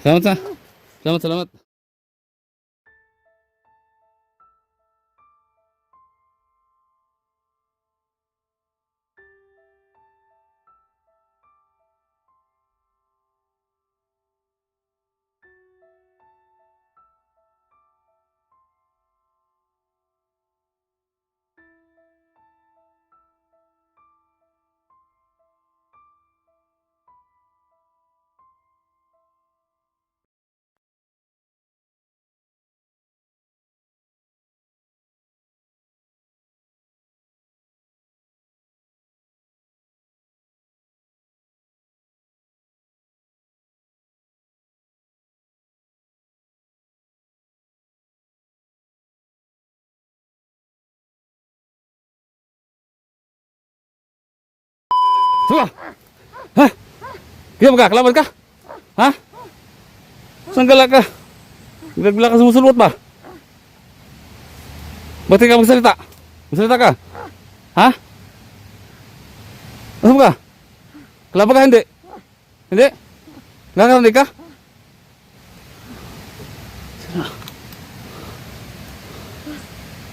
Salamat sa. Salamat, salamat. Sama. Ha? Kaya ka? Kalaban ka? Ha? Saan gala ka? Bila-bila ka sumusulot ba? Ba't ka magsalita? Magsalita ka? Ha? Nasaan ka? Kalaban ka hindi? Hindi? Nakakarinig ka?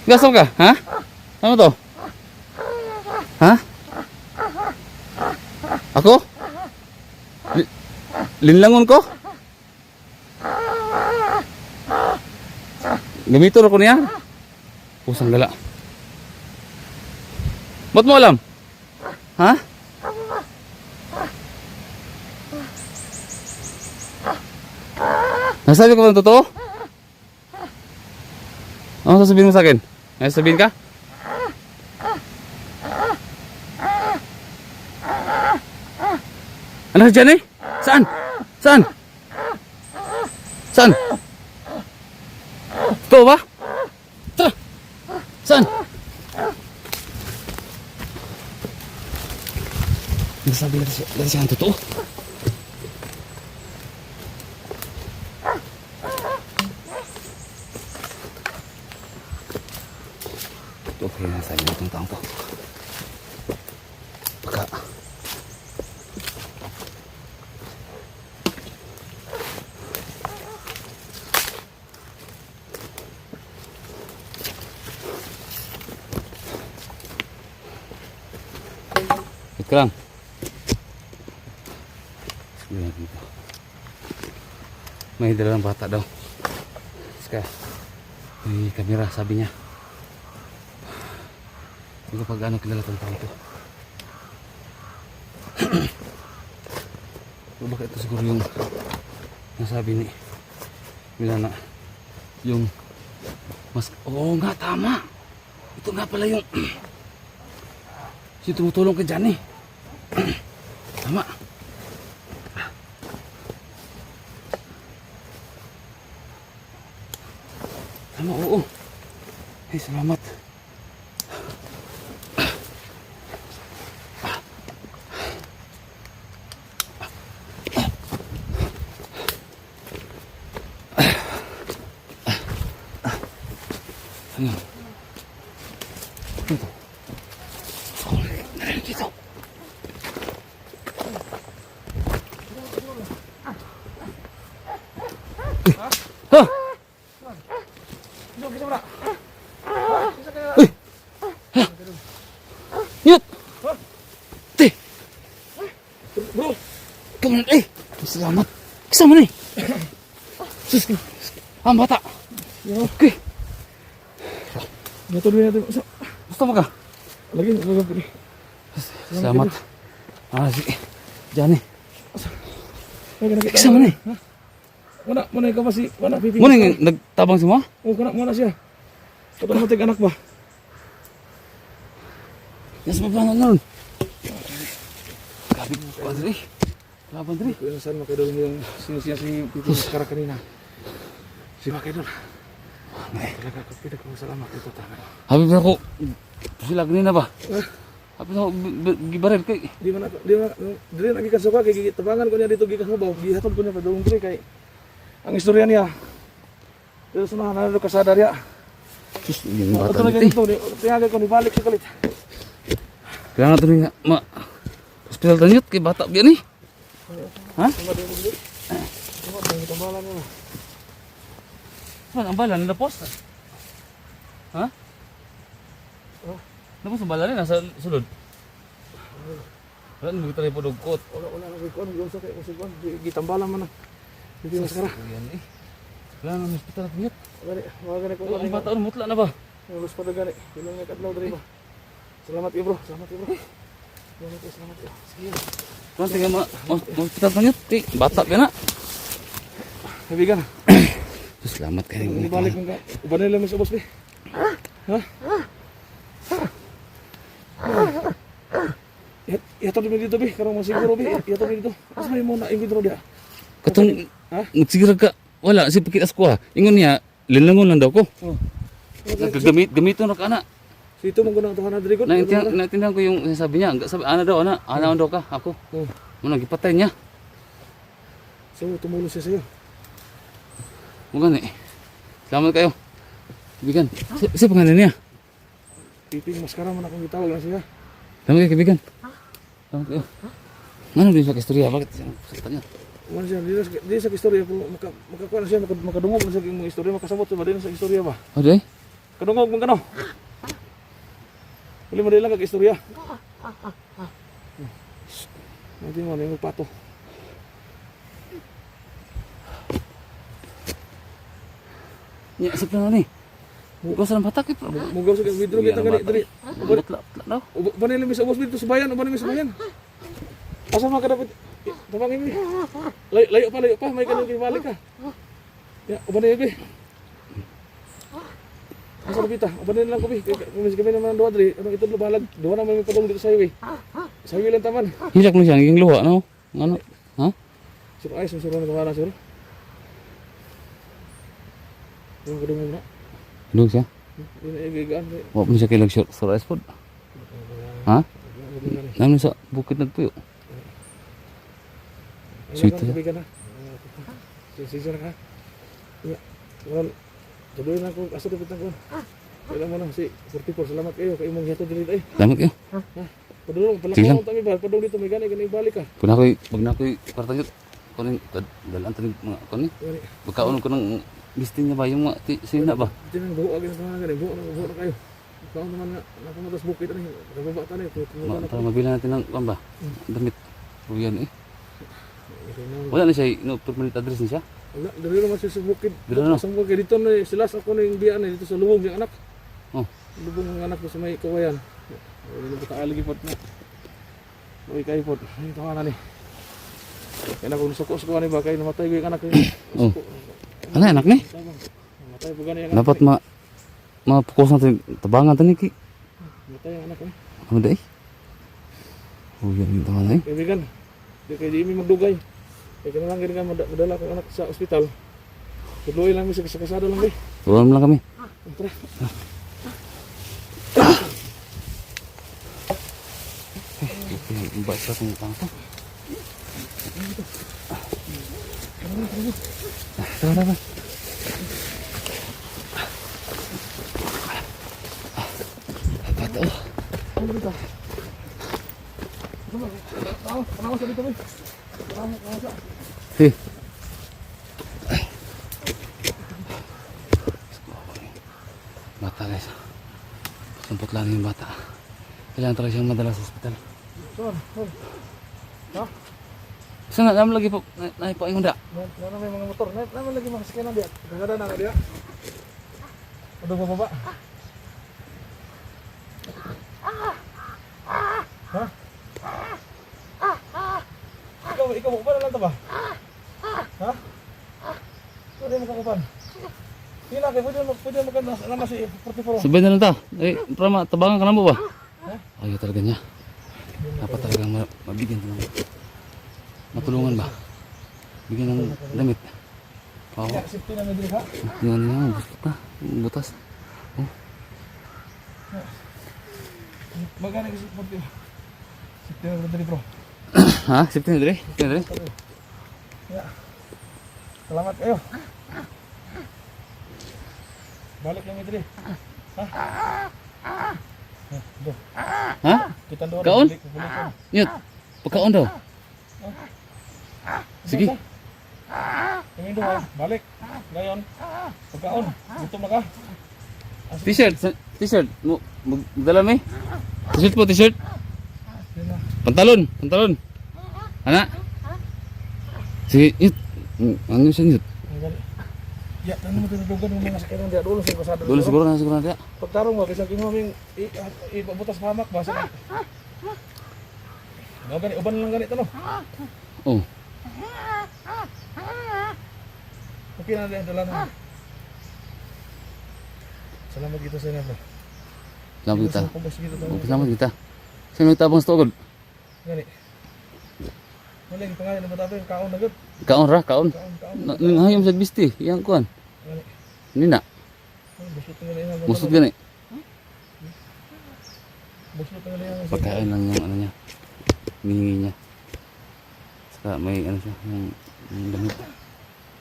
Gasam ka? Ha? Ano to? Ha? Ako? Li- linlangon ko? Gamiton ako niya? Pusang gala. Ba't mo alam? Ha? Nasabi ko ba ng totoo? Ano sasabihin mo sa akin? May sasabihin ka? Ano dyan eh? Saan? Saan? Saan? Ito ba? Tara! Saan? Nasabi natin siya, natin siya ang totoo. Okay, nasabi natin ang taong to. May dalang bata daw. Ska. May kamera sabi niya. Hindi ko pag ano kilala tong tao to. o baka ito siguro yung nasabi ni Milana. Yung mas... Oo nga, tama. Ito nga pala yung... Si tumutulong kay Johnny. Tama. Tama, oo. Ay, salamat. Ano? Dito. Oh, narinig dito. Ha? Uy! Ha? Yut! Te! Bro, Kamu na, eh! Salamat! Kasama na eh! Sus! Bata! Okay! natuloy natin. Gusto mo ka? lagi, lagi. Salamat. Ah, sige. Johnny. Lagi, lagi. Kasama na eh. Muna, muna ikaw kasi, muna, pipi. Muna yung nagtabang si mo? Oo, kana, muna siya. Kapag matig anak ba? Nasa baba na nun. Grabe Padre. Padre. Kaya saan makidol yung sinisiya si Pipi Kara kanina. Si Makidol. Talaga ko pinagpasalamat ito tama. Habi na ako. Sila kanina ba? Habi na ako. Gibaril kay. Di man ako, di man, di man lagi kasuka kay gigit tabangan ko niya dito gikas mo ba? Gihatod ko niya pa doon kay ang istorya niya. Pero sunahan na rin kasada riya. Sus, yung Ito bata eh. ganito, tinagay ko ni balik sa kalit. Kailangan ito nga, ma, hospital tanyot, kay bata biya ni. Ha? Saan ang bala? Nalapos? Ha? Oh. Napos ang bala rin, nasa sulod. Wala nang tayo po dugkot. Wala wala na kuan yung sa kay kuan gitambalan man na. Hindi maskara. Yan eh. Kailangan ng hospital tanyot. Gani, wala gani ko ang bata, ano, mutla na ba? Yung lus pa gani. Ilang kadlaw diri ba. Salamat iyo bro. Salamat iyo bro. Salamat iyo, salamat iyo. Sige. Kailangan tingnan mo, hospital tanyot. Ti, bata biya na. Kaibigan, Salamat kayo. ibalik mo ka. Uban nila mo sa boss be. Ha? Ihatod mo dito be, karong masiguro be. Ihatod mo dito. Asa mo na ingidro dia. Katong, Ha? nagsigara ka. Wala, si pakitas ko ha. Ingon niya, linlangon lang daw ko. Oh. Nagkagamit, gamiton na ka na. Sito mo guna tuhan na diri ko. Naintindihan, naintindihan ko yung sabi niya. Sabi, ana daw, ana, ana daw ka, ako. Oh. Muna, gipatay niya. So tumulong siya sa'yo. Mga ni. Salamat kayo. Kaibigan, si, si pangalan niya. Piping maskara man akong gitawag na siya. Salamat kayo, kaibigan. Salamat kayo. Ano din sa istorya? Bakit sakta niya? Man siya, di, sa- di sa istorya pero maka makakuha na siya maka, makadungog na sa istorya makasabot sa ba din sa istorya ba. O, di? Kadungog mo kano. Uli mo din lang kag istorya. Nanti mo yung pato. Niya, sa plano ni. Huwag sa bata kay pro. Mugaw sa widro kita gani diri. Butla, butla daw. Uban nila mi sa ubos dito sa bayan, uban nila sa bayan. Asa man ka dapat tabangin mi. Layo, layo pa, layo pa, may kanang balik ka. Ya, uban nila na bita? Uban nila lang bi. Kung kami naman doon diri, ano ito balag. Doon na may padong dito sa highway. Sa highway lang taman. Hilak mo siya, ang luha, no? Ano? Ha? Sir ay sir na gawa na sir. Yung kadungog na. Dug siya. Na. Huwag mo siya kailag short sa rice food. Ha? Namin sa bukid nagpuyo. Sweet Sweet. eh. Ka na. Sisi na ka. Ya. Well, tuloy na ko aso dapat ko. Kailan mo na si 44 salamat kayo kay imong hiyato dili ay. Salamat kayo. Padulong pala Sige lang. ko tami ba padung dito may gani gani balik ka. Pag na ko'y, pag na ko'y kwarta yun, kunin, dalaan tanig mga kunin. Magkaon ko ng listing niya ba, yung mga ti- sina ba? Dito nang buo agin sa gani buo na buo na kayo. Ikaw naman nga napumunta sa bukid ani. Nababa ta ni ko Ma, tumugan na. para mabilan natin ng, kan ba? Damit. O yan eh. Na. Wala na siya, no, permanent address niya siya. Wala, dali naman siya sa bukid. Dili na. Sa bukid dito na sila sa ako na yung biyan na dito sa lubog yung anak. Oh. Lubog ng anak ko sa may kawayan. Wala na ka aligi pot na. Uy kay pot. Ay tawa na ni. Kaya na kung suko suko ni ba kay namatay ko yung anak ko. Oh. Ano anak ni? Namatay po gani yung anak. Dapat ma, mapukus natin, tabangan tanig ki. Namatay yung anak ko. Ano day? O yan yung tawa na eh. Kaibigan. Di kay di magdugay. Kaya kaya lang ganyan mad- madala ko anak sa ospital. Tuloy lang mi sa kasada lang eh. Tulungan mo lang kami. Tara. Yung bait sa ating utang to. Tara, tara. Bata oh. Ano dito? Ano? Ano? Hey. Bata guys. Sumpot lang yung bata. Kailangan talaga siyang madala sa ospital. Ha? Sana naman lagi po, na, na po yung da. Na na may mga motor. Na naman lagi mga sakyanan diya. Kagada na ka diya. Ano ba baba? Ha? Ikaw, ikaw mo lang to ba? Ha? Kakupan. Hila kay pwede pwede kan nama si 44. Sabay na lang ta. Eh, para matabangan ka na mo ba? Ayaw talaga niya. Dapat talaga ma- mabigyan ng matulungan ba? Bigyan ng damit. Oo. Ya, safety na. Yan yan, butas. Butas. Magana kasi pag Safety na medyo bro. ha? Safety na dire? Safety na dire? Ya. Selamat kayo. Balik lang ito Ha? Do. Ha? Kita doon. Kaon? Nyut. Pagkaon daw. Sige. Tingin doon ha. Balik. Ngayon. Pagkaon. Gutom na ka. T-shirt. T-shirt. Magdala may. T-shirt po, t-shirt. Pantalon, pantalon. Ana. Sige, nyut. Ang siya nyut. Ya, ano mo tinudugan ng mga sakyanan dia dulu sa kasada. Dulu siguro na siguro dia. Pagtarong ba bisag imo ming ipabutas hamak ba sa. No gani uban lang ganito no. Oh, Okay na din dala na. Salamat kita sa inyo. bro. salamat kita. Pabos kita Oh, tayo. salamat kita. Sa mga tabang stogod. Gani. Maling pangalan na matabi kaon na gud. Kaon ra, kaon. Na- Nangayom sa bisti, yang kuan. Nak. Ay, Busot niya. Gani. Niya. Pagkain lang yung ano niya. Hinihingi niya. Saka may ano siya, yung, yung damit.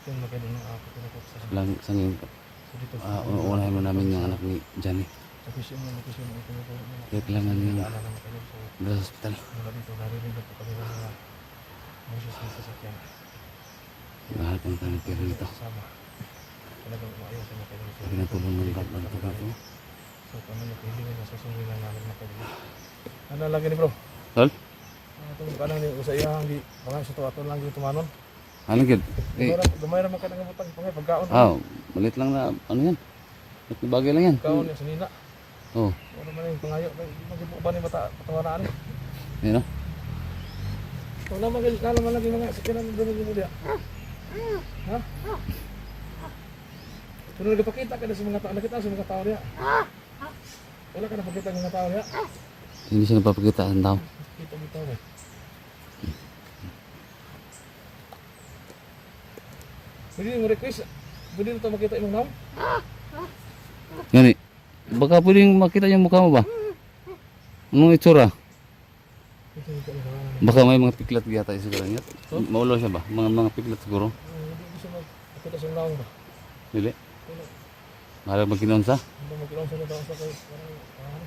Yung sa Lang sangin. sa. Ah, unahin mo namin yung anak ni Johnny. Sa. Kaya kailangan yung Ala naman kayo so dala sa hospital. Dito na. Lahat ng tanong pero dito. Kasama. Talagang umaayos sa mga kayo. Sabi na tulong ng God ng tulong ko. So kami nakihilingan na susundin lang namin kayo. Ano lagi ni bro? Tol? Ano itong kanang ni sa iya hindi mga sa tuwa lang yung tumanon. Ano gid? Eh, Gamay ra- naman ka ng butang pangay pagkaon. ah, malit lang na, ano yan? At bagay lang yan. Pagkaon niya sa nina. Oh, Ano man yung pangayo. Magibo ba ni mata patawanaan ni? O. Kung naman kailangan lagi mga sakinan doon mo dia. Ha? Kung nagpakita ka na sa mga tao, nakita sa mga tao niya. Wala ka na pakita ng mga tao niya. Hindi siya napapakita ang tao. Kita mo tao eh. Pwede mo request. Pwede mo ito makita imong? Yan eh. Baka pwedeng makita yung mukha mo ba? Anong itsura? Ito yung kanya kawanan. Baka may mga piklat yata yung siguro niya. Maulo siya ba? Mga mga piklat siguro. Hindi siya makita sa naam ba? Dili. Mahal magkinoon sa. Hindi kilong sa mga sa kay parang ano.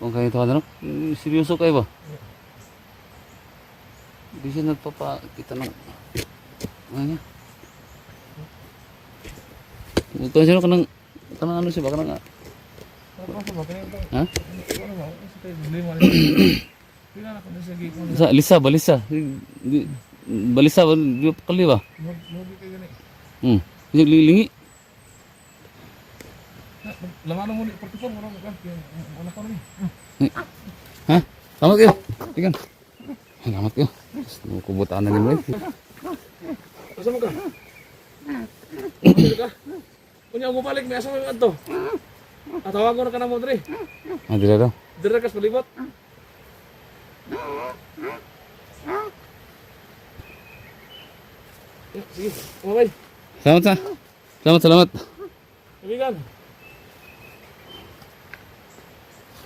Kung kayo ano? mm, Seryoso kayo ba? Hindi siya nagpapakita ng... Ano niya? Ito siya ka ng... Kanang ano siya ba? Kanang... Ano? Ha? Ba? Pila na ko na sa gig mo. Sa Lisa, balisa. Ba? di ba ba? Kayo gani. Hmm. Hindi lilingi. Laman mo ni partifor mo kan wala ko ni. Ha? Salamat kayo. Ikan. Salamat kayo. Kubutaan na ni mo. Asa mo ka? Kunya mo balik may asa mo yung adto. Atawag ko na ka na mo dre. Ah, dila daw. Dire kas palibot. Okay. Salamat sa. Salamat, salamat. Kaibigan.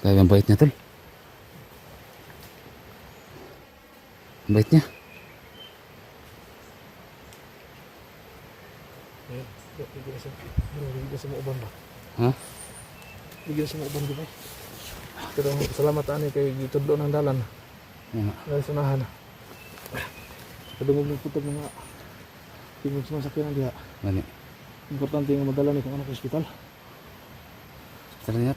Kaya ang bait niya, tol. Ang bait niya. Bigyan sa bro, bigyan sa mga uban ba? Ha? Bigyan sa mga uban di ba? Pero salamat ani kay gitudlo ng dalan. Yan nga. Dahil sunahan na. Kadungog ng putog mga tingog sa masakyan diha. Gani. Importante nga madala ni kung ano sa ospital. Tara niya.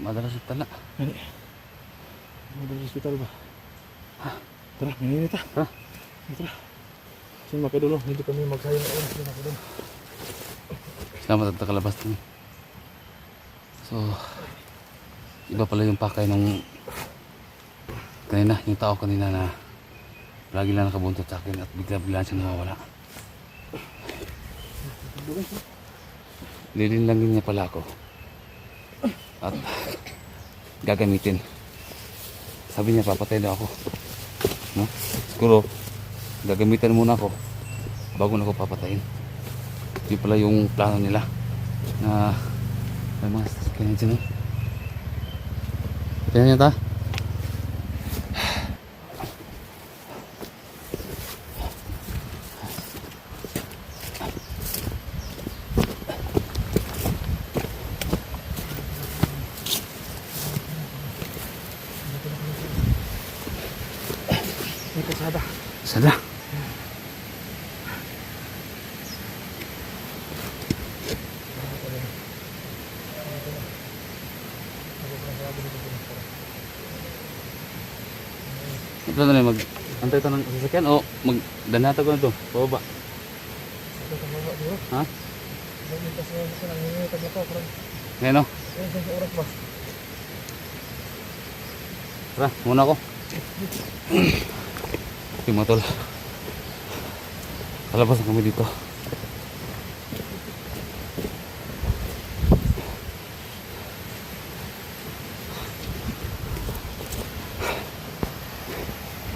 Madala sa tala. Gani. Madala sa ospital ba? Tara, minini ta. Ha? Tara. Sige makidulo, hindi kami magsayang alam. Sige makidulo. Salamat at nakalabas kami. So, iba pala yung pakay nung kanina, yung tao kanina na lagi lang nakabuntot sa akin at bigla-bigla siyang nawawala. Lilinlangin niya pala ako. At gagamitin. Sabi niya papatay daw ako. No? Siguro, gagamitan muna ako bago na ako papatayin. Yun pala yung plano nila na may mga sasakyan dyan. Oh. Tingnan niyo ta. Sada. Ito na lang mag antay ito ng sasakyan o mag danata ko na sa baba. Ha? Ko. Ngayon o. ba? Tara, muna ako. Okay mga tol. Kalabas na kami dito.